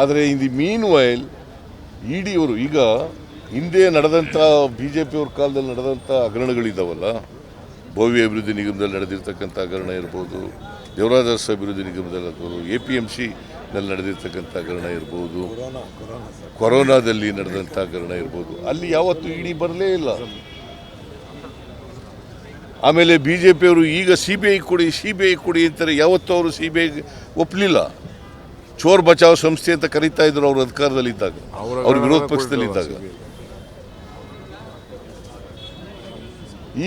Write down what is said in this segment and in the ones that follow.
ಆದರೆ in the meanwhile E ಡಿಯವರು ಈಗ ಹಿಂದೆ ನಡೆದಂಥ ಬಿ ಜೆ ಪಿಯವ್ರ ಕಾಲದಲ್ಲಿ ನಡೆದಂಥ ಹಗರಣಗಳಿದ್ದಾವಲ್ಲ, ಭವ್ಯ ಅಭಿವೃದ್ಧಿ ನಿಗಮದಲ್ಲಿ ನಡೆದಿರ್ತಕ್ಕಂಥ ಹಗರಣ ಇರ್ಬೋದು, ದೇವರಾಜ ಅರಸು ಅಭಿವೃದ್ಧಿ ನಿಗಮದಲ್ಲಿ ಇರ್ಬೋದು ಎ ಪಿ ಎಂ ಸಿನಲ್ಲಿ ನಡೆದಿರ್ತಕ್ಕಂಥ ಹಗರಣ ಇರ್ಬೋದು, ಕೊರೋನಾದಲ್ಲಿ ನಡೆದಂಥ ಹಗರಣ ಇರ್ಬೋದು, ಅಲ್ಲಿ ಯಾವತ್ತೂ ಇಡಿ ಬರಲೇ ಇಲ್ಲ. ಆಮೇಲೆ ಬಿ ಜೆ ಪಿಯವರು ಈಗ ಸಿ ಬಿ ಐ ಕೊಡಿ ಸಿ ಬಿ ಐ ಕೊಡಿ ಅಂತಾರೆ, ಯಾವತ್ತೂ ಅವರು ಸಿ ಬಿ ಐಗೆ ಒಪ್ಪಲಿಲ್ಲ ಚೋರ್ ಬಚಾವ್ ಸಂಸ್ಥೆ ಅಂತ ಕರೀತಾ ಇದ್ರು ಅವ್ರ ಅಧಿಕಾರದಲ್ಲಿದ್ದಾಗ ಅವ್ರ ವಿರೋಧ ಪಕ್ಷದಲ್ಲಿದ್ದಾಗ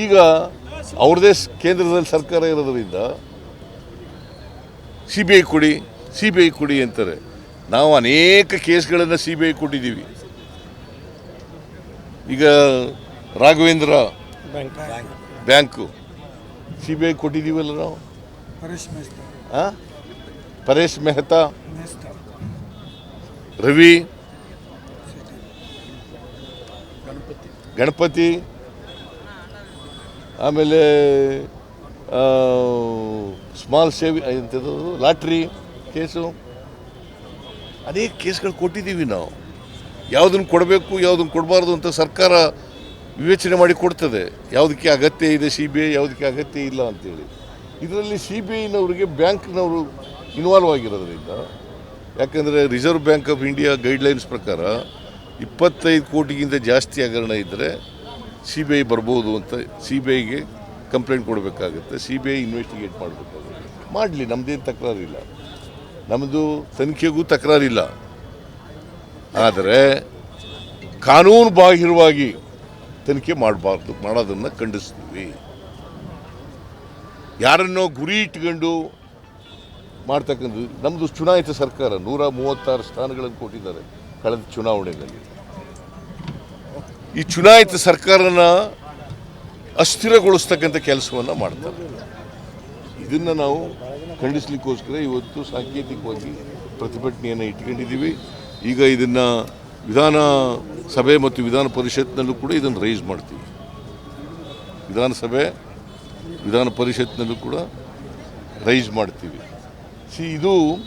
ಈಗ ಅವ್ರದೇ ಕೇಂದ್ರದಲ್ಲಿ ಸರ್ಕಾರ ಇರೋದ್ರಿಂದ ಸಿ ಬಿ ಐ ಕೊಡಿ ಸಿ ಬಿ ಐ ಕೊಡಿ ಅಂತಾರೆ. ನಾವು ಅನೇಕ ಕೇಸ್ಗಳನ್ನು ಸಿ ಬಿ ಐ ಕೊಟ್ಟಿದ್ದೀವಿ. ಈಗ Raghavendra bank. C B I ಕೊಟ್ಟಿದ್ದೀವಲ್ಲ ನಾವು ಪರೇಶ್ ಮೆಹ್ತಾ ರವಿ ಗಣಪತಿ. ಆಮೇಲೆ ಸ್ಮಾಲ್ ಸೇವಿ ಎಂಥದ್ದು ಲಾಟ್ರಿ ಕೇಸು. ಅನೇಕ ಕೇಸ್ಗಳು ಕೊಟ್ಟಿದ್ದೀವಿ ನಾವು. ಯಾವುದನ್ನು ಕೊಡಬೇಕು ಯಾವುದನ್ನು ಕೊಡಬಾರ್ದು ಅಂತ ಸರ್ಕಾರ ವಿವೇಚನೆ ಮಾಡಿ ಕೊಡ್ತದೆ. ಯಾವುದಕ್ಕೆ ಅಗತ್ಯ ಇದೆ ಸಿ ಬಿ ಐ ಯಾವುದಕ್ಕೆ ಅಗತ್ಯ ಇಲ್ಲ ಅಂತೇಳಿ. ಇದರಲ್ಲಿ ಸಿ ಬಿ ಐನವರಿಗೆ ಬ್ಯಾಂಕ್ನವರು ಇನ್ವಾಲ್ವ್ ಆಗಿರೋದ್ರಿಂದ ಯಾಕಂದರೆ Reserve Bank of India guidelines ಪ್ರಕಾರ ಇಪ್ಪತ್ತೈದು ಕೋಟಿಗಿಂತ ಜಾಸ್ತಿ ಹಗರಣ ಇದ್ದರೆ ಸಿ ಬಿ ಐ ಬರ್ಬೋದು ಅಂತ ಸಿ ಬಿ ಐಗೆ ಕಂಪ್ಲೇಂಟ್ ಕೊಡಬೇಕಾಗುತ್ತೆ. ಸಿ ಬಿ ಐ ಇನ್ವೆಸ್ಟಿಗೇಟ್ ಮಾಡಬೇಕಾಗುತ್ತೆ. ಮಾಡಲಿ ನಮ್ಮದೇನು ತಕರಾರಿಲ್ಲ. ನಮ್ಮದು ತನಿಖೆಗೂ ತಕರಾರಿಲ್ಲ. ಆದರೆ ಕಾನೂನು ಬಾಹಿರವಾಗಿ ತನಿಖೆ ಮಾಡಬಾರ್ದು, ಮಾಡೋದನ್ನು ಖಂಡಿಸ್ತೀವಿ. ಯಾರನ್ನೋ ಗುರಿ ಇಟ್ಕೊಂಡು ಮಾಡ್ತಕ್ಕಂಥದ್ದು. ನಮ್ಮದು ಚುನಾಯಿತ ಸರ್ಕಾರ ನೂರ ಮೂವತ್ತಾರು ಸ್ಥಾನಗಳನ್ನು ಕೊಟ್ಟಿದ್ದಾರೆ ಕಳೆದ ಚುನಾವಣೆಯಲ್ಲಿ. ಈ ಚುನಾಯಿತ ಸರ್ಕಾರನ ಅಸ್ಥಿರಗೊಳಿಸ್ತಕ್ಕಂಥ ಕೆಲಸವನ್ನು ಮಾಡ್ತಾರೆ. ಇದನ್ನು ನಾವು ಖಂಡಿಸ್ಲಿಕ್ಕೋಸ್ಕರ ಇವತ್ತು ಸಾಂಕೇತಿಕವಾಗಿ ಪ್ರತಿಭಟನೆಯನ್ನು ಇಟ್ಕೊಂಡಿದ್ದೀವಿ. ಈಗ ಇದನ್ನು ವಿಧಾನ ಸಭೆ ಮತ್ತು ವಿಧಾನ ಪರಿಷತ್ನಲ್ಲೂ ಕೂಡ ಇದನ್ನು ರೈಸ್ ಮಾಡ್ತೀವಿ. ವಿಧಾನಸಭೆ ವಿಧಾನ ಪರಿಷತ್ನಲ್ಲೂ ಕೂಡ ರೈಸ್ ಮಾಡ್ತೀವಿ. ಸಿ ಇದು